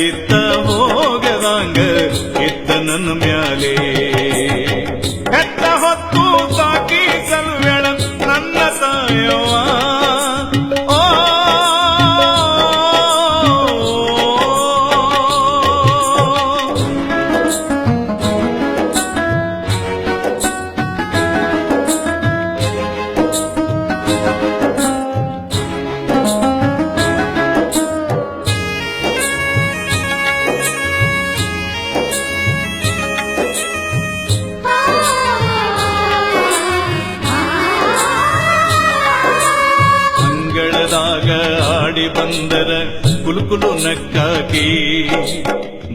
ಇತ್ತ ಹೋಗದಂಗ ಇತ್ತ ನನ್ನ ಮ್ಯಾಲೆ ಹೆತ್ತ ಹೊತ್ತು ಸಾಕಿ ಸಲ್ವೆಳ ನನ್ನ ತಾಯವ್ವ ಅಂಗಳದಾಗ ಆಡಿ ಬಂದರ ಕುಲುಕುಲು ನಕ್ಕಾಕಿ,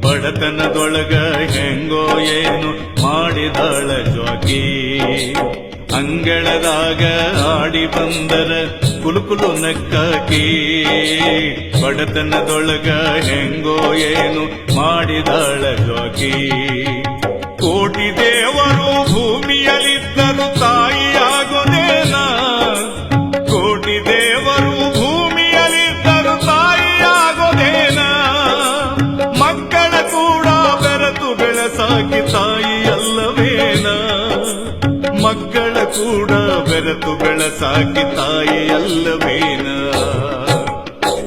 ಬಡತನದೊಳಗ ಹೆಂಗೋ ಏನು ಮಾಡಿದಾಳ ಜ್ವಾಕಿ ಅಂಗಳದಾಗ ಆಡಿ ಬಂದರ ಕುಲುಕುಲು ನಕ್ಕಾಕಿ, ಬಡತನದೊಳಗ ಹೆಂಗೋ ಏನು ಮಾಡಿದಾಳ ಜ್ವಾಕಿ ಕೋಟಿ ದೇವರು ಭೂಮಿಯಲ್ಲಿದ್ದರು ಬೆಳೆಸಾಕಿ ತಾಯಿ ಅಲ್ಲವೇನ? ಮಕ್ಕಳ ಕೂಡ ಬೆರೆತು ಬೆಳಸಾಕಿ ತಾಯಿ ಅಲ್ಲವೇನ?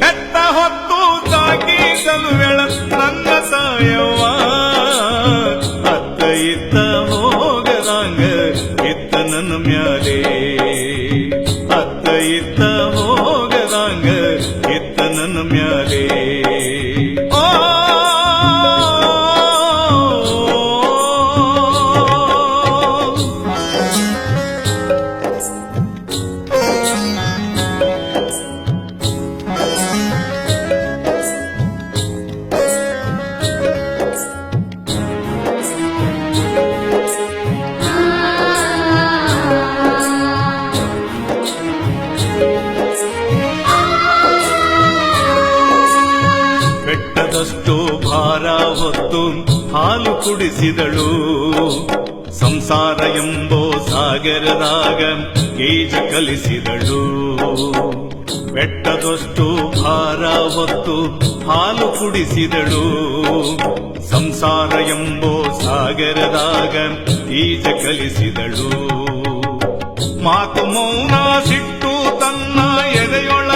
ಹೆತ್ತ ಹೊತ್ತು ಸಾಕಿ ಸಲುವೆಳ ನನ್ನ ಸಾಯವ ಅತ್ತ ಇತ್ತ ಹೋಗದಂಗ ಇತ್ತ ನನ್ನ ಮ್ಯಾಲೆ. ಅತ್ತ ಇತ್ತ ಹೋಗದಂಗ ಇತ್ತ ನನ್ನ ಮ್ಯಾಲೆ. ಕುಡಿಸಿದಳು ಸಂಸಾರ ಎಂಬೋ ಸಾಗರದಾಗ ಈಜ ಕಲಿಸಿದಳು. ಬೆಟ್ಟದಷ್ಟು ಭಾರ ಹೊತ್ತು ಹಾಲು ಕುಡಿಸಿದಳು. ಸಂಸಾರ ಎಂಬೋ ಸಾಗರದಾಗ ಈಜ ಕಲಿಸಿದಳು. ಮಾತು ಮೌನ ಸಿಟ್ಟು ತನ್ನ ಎದೆಯೊಳಗಿಟ್ಕೊಂಡು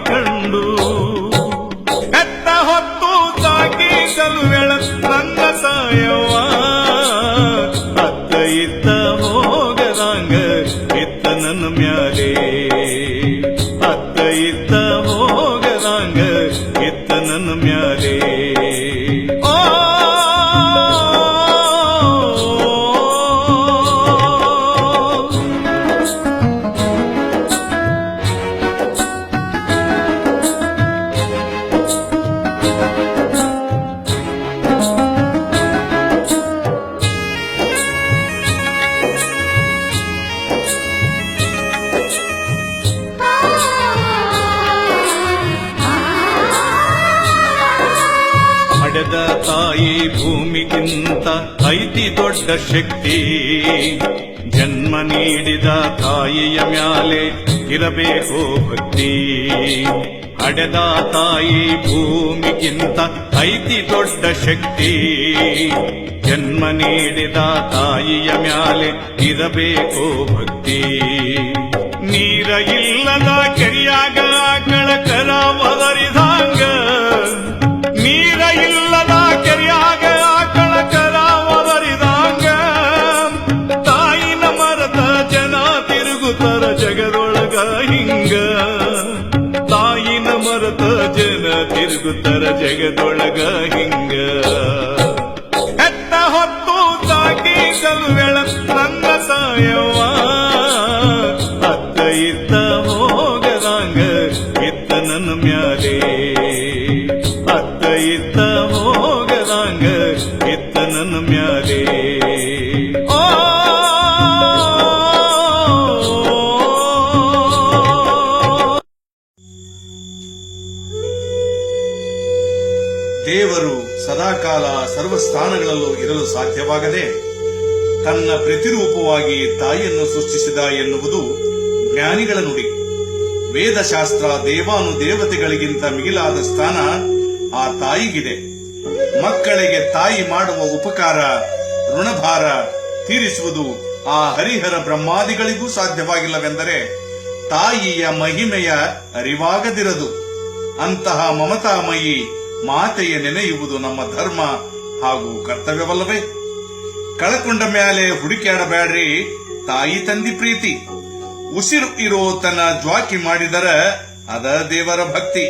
ಮಾರಿಕೊಂಡು ಎತ್ತ ಹೊತ್ತು ಸಾಕಿ ಸಲುವೆಳ ರಂಗ ಸಾಯವ್ವ. ಅತ್ತ ಇತ್ತ ಹೋಗದಂಗ ಇತ್ತ ನನ್ನ ಮ್ಯಾಲೆ. ತಾಯಿ ಭೂಮಿಗಿಂತ ಐತಿ ದೊಡ್ಡ ಶಕ್ತಿ. ಜನ್ಮ ನೀಡಿದ ತಾಯಿಯ ಮ್ಯಾಲೆ ಇರಬೇಕು ಭಕ್ತಿ. ಅಡೆದ ತಾಯಿ ಭೂಮಿಗಿಂತ ಐತಿ ದೊಡ್ಡ ಶಕ್ತಿ. ಜನ್ಮ ನೀಡಿದ ತಾಯಿಯ ಮ್ಯಾಲೆ ಇರಬೇಕು ಭಕ್ತಿ. ನೀರ ಇಲ್ಲದ ಕೆರಿಯಾಗ ಹಿಂಗ ತಾಯಿನ ಮರತ ಜನ ತಿರುಗುತ್ತರ ಜಗದೊಳಗ ಹಿಂಗ. ಹೆತ್ತ ಹೊತ್ತು ಸಾಕಿ ಕಲ್ಲುಗಳ ನನ್ನ ಸಾಯವ್ವ ಸರ್ವ ಸ್ಥಾನಗಳಲ್ಲೂ ಇರಲು ಸಾಧ್ಯವಾಗದೆ ತನ್ನ ಪ್ರತಿರೂಪವಾಗಿ ತಾಯಿಯನ್ನು ಸೃಷ್ಟಿಸಿದ ಎನ್ನುವುದು ಜ್ಞಾನಿಗಳ ನುಡಿ. ವೇದಶಾಸ್ತ್ರ ದೇವಾನು ದೇವತೆಗಳಿಗಿಂತ ಮಿಗಿಲಾದ ಸ್ಥಾನ ಆ ತಾಯಿಗಿದೆ. ಮಕ್ಕಳಿಗೆ ತಾಯಿ ಮಾಡುವ ಉಪಕಾರ, ಋಣಭಾರ ತೀರಿಸುವುದು ಆ ಹರಿಹರ ಬ್ರಹ್ಮಾದಿಗಳಿಗೂ ಸಾಧ್ಯವಾಗಿಲ್ಲವೆಂದರೆ ತಾಯಿಯ ಮಹಿಮೆಯ ಅರಿವಾಗದಿರದು. ಅಂತಹ ಮಮತಾಮಯಿ ಮಾತೆಯ ನೆನೆಯುವುದು ನಮ್ಮ ಧರ್ಮ ಹಾಗೂ ಕರ್ತವ್ಯವಲ್ಲವೇ? ಕಳಕೊಂಡ ಮೇಲೆ ಹುಡುಕಾಡಬೇಡ್ರಿ ತಾಯಿ ತಂದಿ ಪ್ರೀತಿ. ಉಸಿರು ಇರೋ ತನ್ನ ಜ್ವಾಕಿ ಮಾಡಿದರ ಅದ ದೇವರ ಭಕ್ತಿ.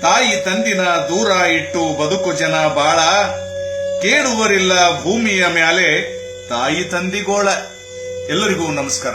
ತಾಯಿ ತಂದಿನ ದೂರ ಇಟ್ಟು ಬದುಕು ಜನ ಬಾಳ. ಕೇಳುವರಿಲ್ಲ ಭೂಮಿಯ ಮ್ಯಾಲೆ ತಾಯಿ ತಂದಿಗೋಳ. ಎಲ್ಲರಿಗೂ ನಮಸ್ಕಾರ.